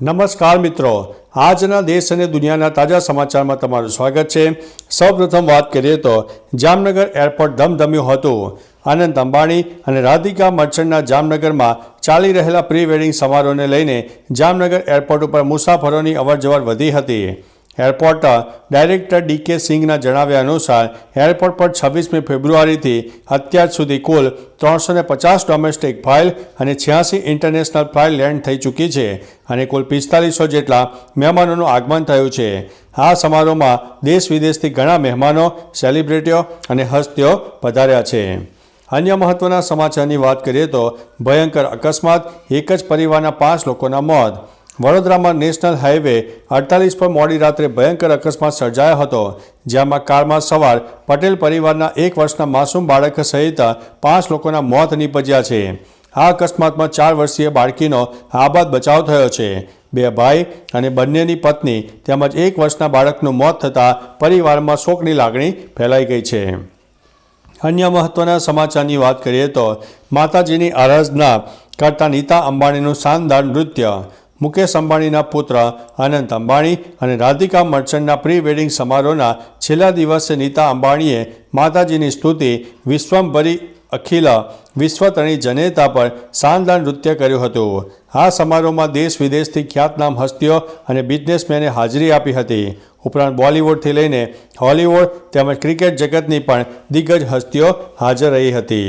નમસ્કાર મિત્રો. આજના દેશ અને દુનિયાના તાજા સમાચારમાં તમારું સ્વાગત છે. સૌપ્રથમ વાત કરીએ તો જામનગર એરપોર્ટ ધમધમ્યું હતું. આનંદ અંબાણી અને રાધિકા મર્ચન્ટના જામનગરમાં ચાલી રહેલા પ્રી વેડિંગ સમારોહને લઈને જામનગર એરપોર્ટ ઉપર મુસાફરોની અવરજવર વધી હતી. એરપોર્ટ ડાયરેક્ટર ડી કે સિંઘના જણાવ્યા અનુસાર, એરપોર્ટ પર છવ્વીસમી ફેબ્રુઆરીથી અત્યાર સુધી કુલ ત્રણસો ને પચાસ ડોમેસ્ટિક ફાઇલ અને છ્યાસી ઇન્ટરનેશનલ ફાઇલ લેન્ડ થઈ ચૂકી છે અને કુલ પિસ્તાલીસો જેટલા મહેમાનોનું આગમન થયું છે. આ સમારોહમાં દેશ વિદેશથી ઘણા મહેમાનો, સેલિબ્રિટીઓ અને હસ્તીઓ પધાર્યા છે. અન્ય મહત્વના સમાચારની વાત કરીએ તો, ભયંકર અકસ્માત, એક જ પરિવારના પાંચ લોકોના મોત. વડોદરામાં નેશનલ હાઈવે અડતાલીસ પર મોડી રાત્રે ભયંકર અકસ્માત સર્જાયો હતો, જેમાં કારમાં સવાર પટેલ પરિવારના એક વર્ષના માસૂમ બાળક સહિત પાંચ લોકોના મોત નીપજ્યા છે. આ અકસ્માતમાં ચાર વર્ષીય બાળકીનો આબાદ બચાવ થયો છે. બે ભાઈ અને બંનેની પત્ની તેમજ એક વર્ષના બાળકનું મોત થતાં પરિવારમાં શોકની લાગણી ફેલાઈ ગઈ છે. અન્ય મહત્વના સમાચારની વાત કરીએ તો, માતાજીની આરાધના કરતા નીતા અંબાણીનું શાનદાર નૃત્ય મુકેશ અંબાણીના પુત્ર અનંત અંબાણી અને રાધિકા મર્ચન્ટના પ્રી વેડિંગ સમારોહના છેલ્લા દિવસે નીતા અંબાણીએ માતાજીની સ્તુતિ, વિશ્વંભરી અખિલ વિશ્વતણી જનેતા પર શાનદાર નૃત્ય કર્યું હતું. આ સમારોહમાં દેશ વિદેશથી ખ્યાતનામ હસ્તીઓ અને બિઝનેસમેને હાજરી આપી હતી. ઉપરાંત બોલિવૂડથી લઈને હોલિવૂડ તેમજ ક્રિકેટ જગતની પણ દિગ્ગજ હસ્તીઓ હાજર રહી હતી.